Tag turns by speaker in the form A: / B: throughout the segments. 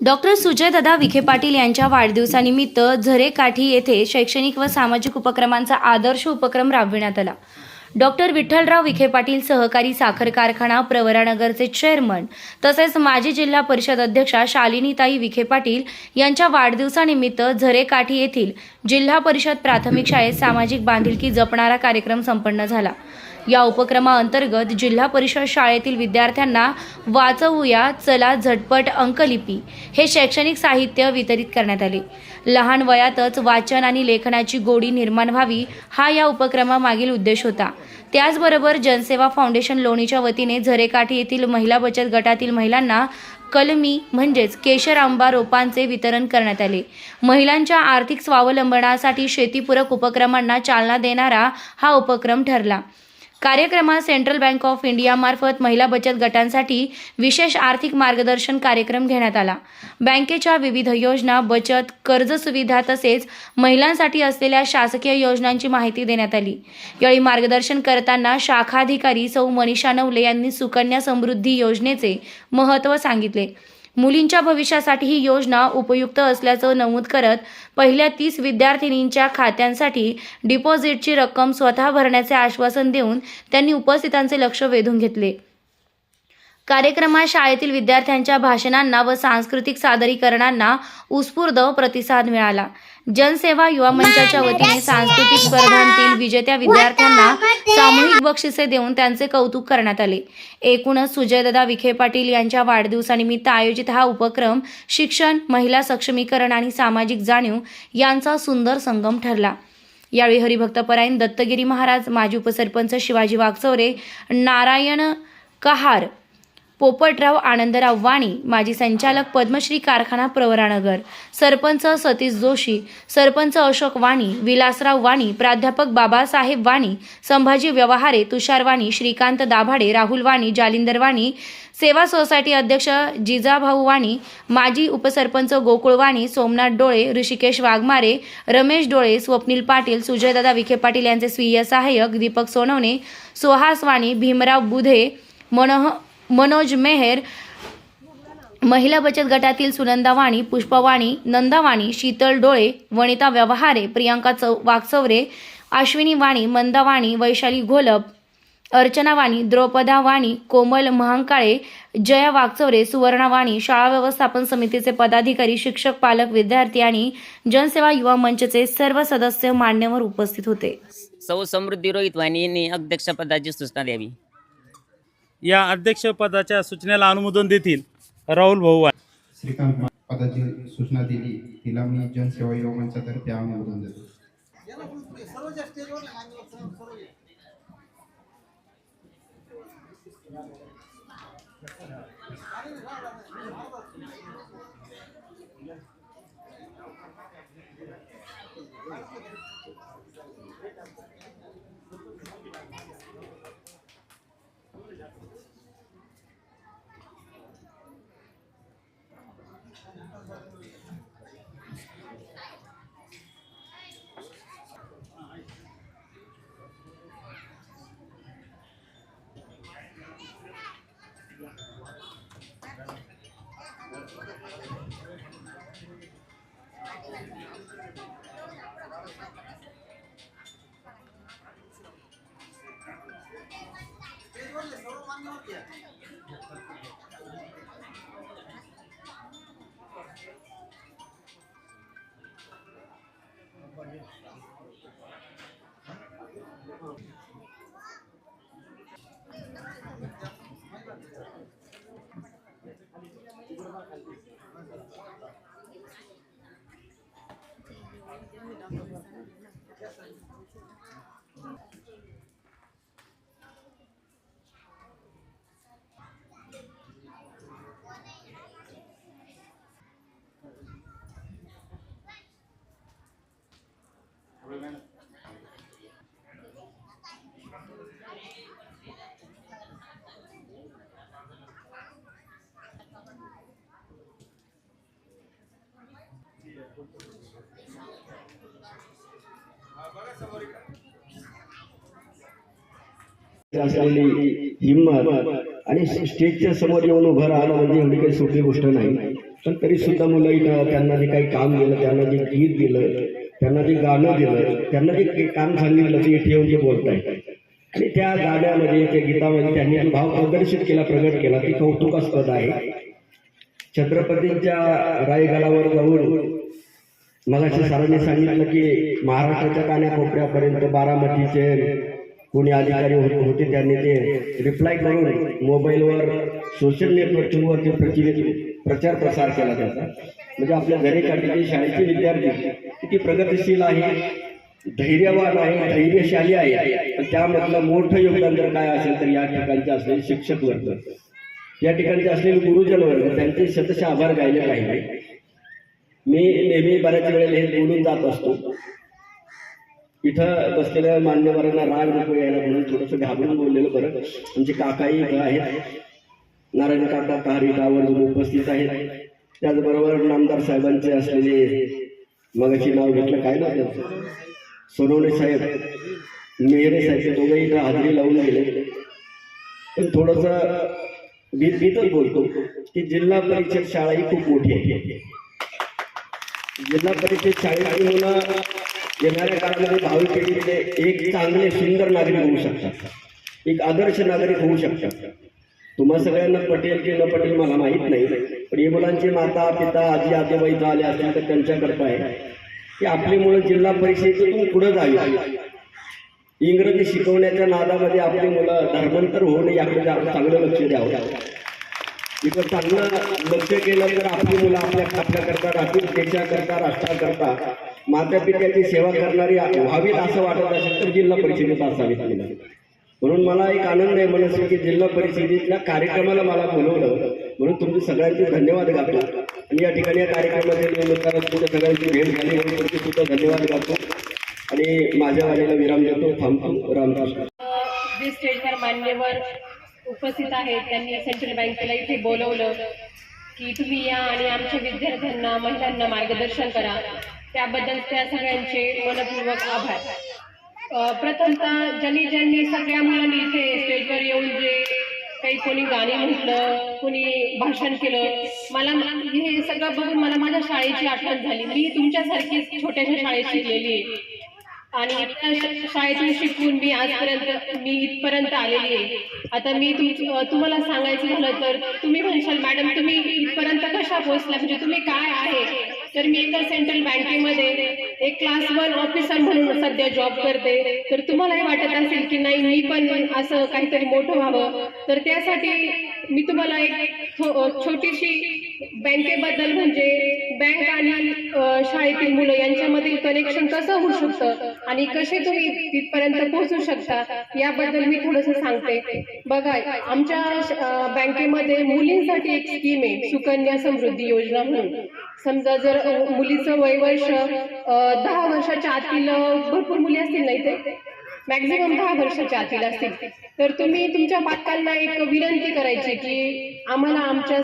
A: Doctor सुजयदादा Vikhe Patil यांच्या वाढदिवसानिमित्त झरेकाठी येथे शैक्षणिक व सामाजिक उपक्रमांचा आदर्श उपक्रम राबविण्यात आला. डॉक्टर विठ्ठलराव विखे पाटील सहकारी साखर कारखाना प्रवरानगरचे चेअरमन तसेच माजी जिल्हा परिषद अध्यक्षा शालिनीताई विखे पाटील यांच्या वाढदिवसानिमित्त झरेकाठी येथील जिल्हा परिषद प्राथमिक शाळेत सामाजिक बांधिलकी जपणारा कार्यक्रम संपन्न झाला. या उपक्रमाअंतर्गत जिल्हा परिषद शाळेतील विद्यार्थ्यांना वाचवूया चला झटपट अंकलिपी हे शैक्षणिक साहित्य वितरित करण्यात आले. लहान वयातच वाचन आणि लेखनाची गोडी निर्माण व्हावी हा या उपक्रमामागील उद्देश होता. त्याचबरोबर जनसेवा फाउंडेशन लोणीच्या वतीने झरेकाठी येथील महिला बचत गटातील महिलांना कलमी म्हणजेच केशर आंबा रोपांचे वितरण करण्यात आले. महिलांच्या आर्थिक स्वावलंबनासाठी शेतीपूरक उपक्रमांना चालना देणारा हा उपक्रम ठरला. कार्यक्रमात सेंट्रल बँक ऑफ इंडियामार्फत महिला बचत गटांसाठी विशेष आर्थिक मार्गदर्शन कार्यक्रम घेण्यात आला. बँकेच्या विविध योजना बचत कर्ज सुविधा तसेच महिलांसाठी असलेल्या शासकीय योजनांची माहिती देण्यात आली. यावेळी मार्गदर्शन करताना शाखाधिकारी सौ मनीषा नवले यांनी सुकन्या समृद्धी योजनेचे महत्त्व सांगितले. मुलींच्या भविष्यासाठी ही योजना उपयुक्त असल्याचं नमूद करत पहिल्या तीस विद्यार्थिनींच्या खात्यांसाठी डिपॉझिटची रक्कम स्वतः भरण्याचे आश्वासन देऊन त्यांनी उपस्थितांचे लक्ष वेधून घेतले. कार्यक्रमात शाळेतील विद्यार्थ्यांच्या भाषणांना व सांस्कृतिक सादरीकरणांना उत्स्फूर्त प्रतिसाद मिळाला. जनसेवा युवा मंचाच्या वतीने सांस्कृतिक स्पर्धांतील विजेत्या विद्यार्थ्यांना सामूहिक बक्षिसे देऊन त्यांचे कौतुक करण्यात आले. एकूणच सुजयदादा विखे पाटील यांच्या वाढदिवसानिमित्त आयोजित हा उपक्रम शिक्षण महिला सक्षमीकरण आणि सामाजिक जाणीव यांचा सुंदर संगम ठरला. यावेळी हरिभक्तपरायण दत्तगिरी महाराज माजी उपसरपंच शिवाजी वागचौरे नारायण कहार पोपटराव आनंदराव वाणी माजी संचालक पद्मश्री कारखाना प्रवरानगर सरपंच सतीश जोशी सरपंच अशोक वाणी विलासराव वाणी प्राध्यापक बाबासाहेब वाणी संभाजी व्यवहारे तुषार वाणी श्रीकांत दाभाडे राहुल वाणी जालिंदर वाणी सेवा सोसायटी अध्यक्ष जिजाभाऊ वाणी माजी उपसरपंच गोकुळ वाणी सोमनाथ डोळे ऋषिकेश वाघमारे रमेश डोळे स्वप्नील पाटील सुजयदादा विखे पाटील यांचे स्वीय सहाय्यक दीपक सोनवणे सुहास वाणी भीमराव बुधे मनोह मनोज मेहर महिला बचत गटातील सुनंदा वाणी पुष्पवाणी नंदावाणी शीतल डोळे वनिता व्यवहारे प्रियांका चौ वागचौरे अश्विनी वाणी मंदावाणी वैशाली घोलप अर्चना वाणी द्रौपदा वाणी कोमल महांकाळे जया वागचौरे सुवर्णा वाणी शाळा व्यवस्थापन समितीचे पदाधिकारी शिक्षक पालक विद्यार्थी आणि जनसेवा युवा मंचचे सर्व सदस्य मान्यवर उपस्थित होते.
B: सौ समृद्धी रोहित वाणी यांनी अध्यक्षपदाची सूचना द्यावी.
C: या अध्यक्षपदाच्या सूचनेला अनुमोदन देतील राहुल भाऊ
D: श्रीकांत पदाची सूचना दिली तिला मी जनसेवा युवा मंचातर्फे अनुमोदन देतो Thank you.
E: असलेली हिंमत आणि स्टेजच्या समोर येऊन उभं राहणं म्हणजे एवढी काही सोपी गोष्ट नाही. पण तरी सुद्धा मुलं इथं त्यांना जे काही काम दिलं त्यांना जे गीत दिलं त्यांना जे गाणं दिलं त्यांना जे काम सांगितलं ते इथे येऊन जे बोलताय आणि त्या गाण्यामध्ये त्या गीतामध्ये त्यांनी जो भाव प्रदर्शित केला प्रगट केला. ते कौतुकास्पद आहे. छत्रपतींच्या रायगडावर जाऊन मगाशी सरांनी सांगितलं की महाराष्ट्राच्या कान्याकोपऱ्यापर्यंत बारामतीचे कोणी अधिकारी होते होते त्यांनी ते रिप्लाय करून मोबाईलवर सोशल नेटवर्किंगवर ते प्रचलित प्रचार प्रसार केला त्याचा. म्हणजे आपल्या दरेकाठीचे शाळेचे विद्यार्थी किती प्रगतिशील आहे धैर्यवान आहे धैर्यशाली आहे. पण त्यामधलं मोठं योगदान जर काय असेल तर या ठिकाणचे असलेले शिक्षक वर्ग या ठिकाणचे असलेले गुरुजन वर्ग त्यांचे शतशः आभार गायले पाहिजे. मी नेहमी बऱ्याच वेळेला हे बोलून जात असतो. इथं बसलेल्या मान्यवरांना राग नको यायला म्हणून थोडंसं घाबरून बोललेलं बरं. आमचे काकाही आहेत. नारायण काका कार उपस्थित आहेत. त्याचबरोबर नामदार साहेबांचे असलेले मगाशी नाव घेतलं काय ना त्यांचं? सोनवणे साहेब मेहरे साहेब ते दोघे इथं हजेरी लावून गेले. पण थोडंसं भीत भीतच बोलतो की जिल्हा परिषद शाळा ही खूप मोठी आहे. जिल्हा परिषद शाळेची मुलं येणाऱ्या काळामध्ये भावी पिढीतले एक चांगले सुंदर नागरिक होऊ शकतात. एक आदर्श नागरिक होऊ शकतात. तुम्हा सगळ्यांना पटेल की न पटेल मला माहीत नाही पण हे मुलांचे माता पिता आजी आजोबा इथं आले असतील तर त्यांच्याकरता आहे. की आपली मुलं जिल्हा परिषदेतून पुढं जावी. इंग्रजी शिकवण्याच्या नादामध्ये आपली मुलं धर्मांतर होऊ नये याकडे चांगलं लक्ष द्यावं. इथं चांगलं लक्ष केलं तर आपली मुलं आपल्या आपल्याकरता राहतील देशाकरता राष्ट्राकरता मातापित्याची सेवा करणारी व्हावीत असं वाटत असेल तर जिल्हा परिषदेत असावीत मुलं. म्हणून मला एक आनंद आहे मनसे की जिल्हा परिषदेतल्या कार्यक्रमाला मला बोलवलं. म्हणून तुमचे सगळ्यांचे धन्यवाद गातो. आणि या ठिकाणी या कार्यक्रमाच्या निमित्तानं तुमच्या सगळ्यांची भेट झाली. म्हणून तुमचे सुद्धा धन्यवाद गातो. आणि माझ्या वाणीला विराम देतो. थांबतो. रामदास
F: जे स्टेजवर मान्यवर उपस्थित आहेत. त्यांनी सेंट्रल बँकेला इथे बोलवलं की तुम्ही या आणि आमच्या विद्यार्थ्यांना महिलांना मार्गदर्शन करा. त्याबद्दल त्या सगळ्यांचे मनपूर्वक आभार. प्रथमतः ज्यांनी ज्यांनी सगळ्या मुलांनी इथे स्टेजवर येऊन जे काही कोणी गाणी म्हटलं कोणी भाषण केलं मला हे सगळं बघून मला माझ्या शाळेची आठवण झाली. मी तुमच्यासारखीच छोट्याशा शाळेत शिकलेली आहे. आणि शाळेतून शिकून मी आजपर्यंत मी इथपर्यंत आलेली आहे. आता मी तुम तुम्हाला सांगायचं झालं तर तुम्ही म्हणशाल मॅडम तुम्ही इथपर्यंत कशा पोहोचला? म्हणजे तुम्ही काय आहे? तर मी एका सेंट्रल बँकेमध्ये एक क्लास वन ऑफिसर म्हणून सध्या जॉब करते. तर तुम्हालाही वाटत असेल की नाही मी पण असं काहीतरी मोठं व्हावं. तर त्यासाठी मी तुम्हाला एक छोटीशी बँकेबद्दल म्हणजे बँक आणि शाळेतील मुलं यांच्यामधील कनेक्शन कसं होऊ शकतं आणि कसे तुम्ही तिथपर्यंत पोहोचू शकता याबद्दल मी थोडंसं सांगते. बघा आमच्या बँकेमध्ये मुलींसाठी एक स्कीम आहे सुकन्या समृद्धी योजना म्हणून. समजा जर मुलीचं वय वर्ष दहा वर्षाच्या आतील भरपूर मुली असतील नाही ते मॅक्झिमम दहा वर्षाच्या आतील असतील. तर तुम्ही तुमच्या पालकांना एक विनंती करायची की आम्हाला आमच्या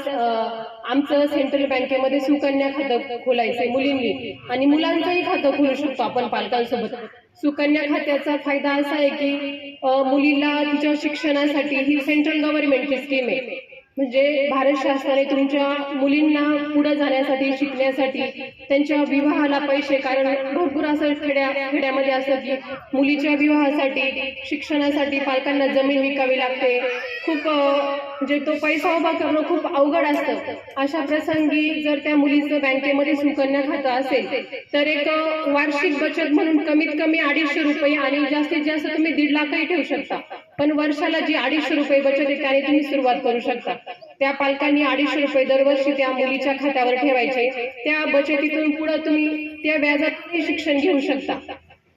F: आमचं सेंट्रल बँकेमध्ये सुकन्या खातं खोलायचंय मुलींनी. आणि मुलांचंही खातं खोलू शकतो आपण पालकांसोबत सुकन्या खात्याचा फायदा असा आहे की मुलीला तिच्या शिक्षणासाठी ही सेंट्रल गव्हर्नमेंटची स्कीम आहे. म्हणजे भारत शासनाने तुमच्या मुलींना पुढे जाण्यासाठी शिकण्यासाठी त्यांच्या विवाहाला पैसे कारण भरपूर असं खेड्या खेड्यामध्ये असतं की मुलीच्या विवाहासाठी शिक्षणासाठी पालकांना जमीन विकावी लागते. खूप म्हणजे तो पैसा उभा करणं खूप अवघड असतं. अशा प्रसंगी जर त्या मुलीचं बँकेमध्ये सुकन्या खातं असेल तर एक वार्षिक बचत म्हणून कमीत कमी अडीचशे रुपये आणि जास्तीत जास्त तुम्ही दीड लाखही ठेवू शकता. पण वर्षाला जी अडीचशे रुपये बचत आहे त्याने तुम्ही सुरुवात करू शकता. त्या पालकांनी अडीचशे रुपये दरवर्षी त्या मुलीच्या खात्यावर ठेवायचे. त्या बचतीतून पुढे तुम्ही त्या व्याजात शिक्षण घेऊ शकता.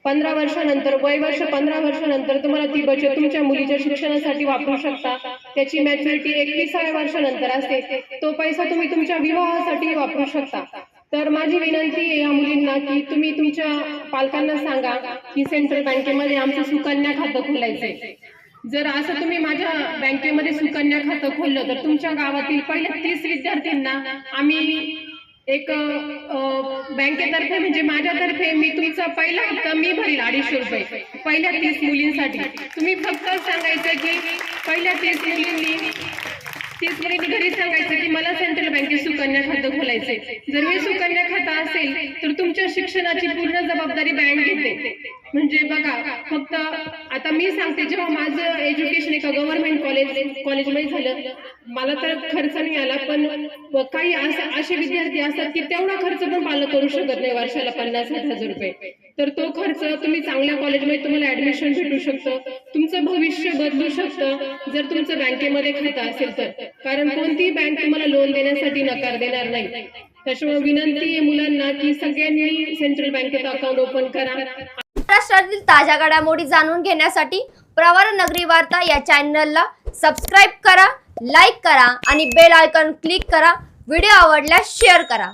F: पंधरा वर्षानंतर वय वर्ष पंधरा वर्षानंतर तुम्हाला ती बचत तुमच्या मुलीच्या शिक्षणासाठी वापरू शकता. त्याची मॅच्युरिटी एकविसाव्या वर्षानंतर असते. तो पैसा तुम्ही तुमच्या विवाहासाठी वापरू शकता. तर माझी विनंती आहे या मुलींना की तुम्ही तुमच्या पालकांना सांगा की सेंट्रल बँकेमध्ये आमचं सुकन्या खातं खोलायचंय. जर असं तुम्ही माझ्या बँकेमध्ये सुकन्या खातं खोललं तर तुमच्या गावातील पहिल्या तीस विद्यार्थ्यांना आम्ही एक बँकेतर्फे म्हणजे माझ्यातर्फे मी तुमचा पहिला हप्ता मी भरील अडीचशे रुपये. पहिल्या तीस मुलींसाठी. तुम्ही फक्त सांगायचं की पहिल्या तीस मुलींनी तीच मुलींनी घरी सांगायचं की मला सेंट्रल बँकेत सुकन्या खातं खोलायचंय. जर मी सुकन्या खातं असेल तर तुमच्या शिक्षणाची पूर्ण जबाबदारी बँक घेते. म्हणजे बघा फक्त आता मी सांगते जेव्हा माझं एज्युकेशन एका गव्हर्नमेंट कॉलेज कॉलेजमध्ये झालं मला तर खर्च नाही आला पण काही असं असे विद्यार्थी असतात की तेवढा खर्च पण पालक करू शकत नाही वर्षाला पन्नास साठ हजार रुपये. तर तो खर्च तुम्ही चांगल्या कॉलेजमध्ये तुम्हाला ऍडमिशन भेटू शकतं. तुमचं भविष्य बदलू शकतं जर तुमचं बँकेमध्ये खातं असेल तर. कारण कोणतीही बँक तुम्हाला लोन देण्यासाठी नकार देणार नाही. त्याच्यामुळे विनंती आहे मुलांना की सगळ्यांनी सेंट्रल बँकेत अकाउंट ओपन करा.
G: महाराष्ट्रातील ताज्या घडामोडी जाणून घेण्यासाठी प्रवर नगरी वार्ता या चॅनलला सबस्क्राईब करा लाईक करा आणि बेल आयकॉन क्लिक करा. व्हिडिओ आवडल्यास शेअर करा.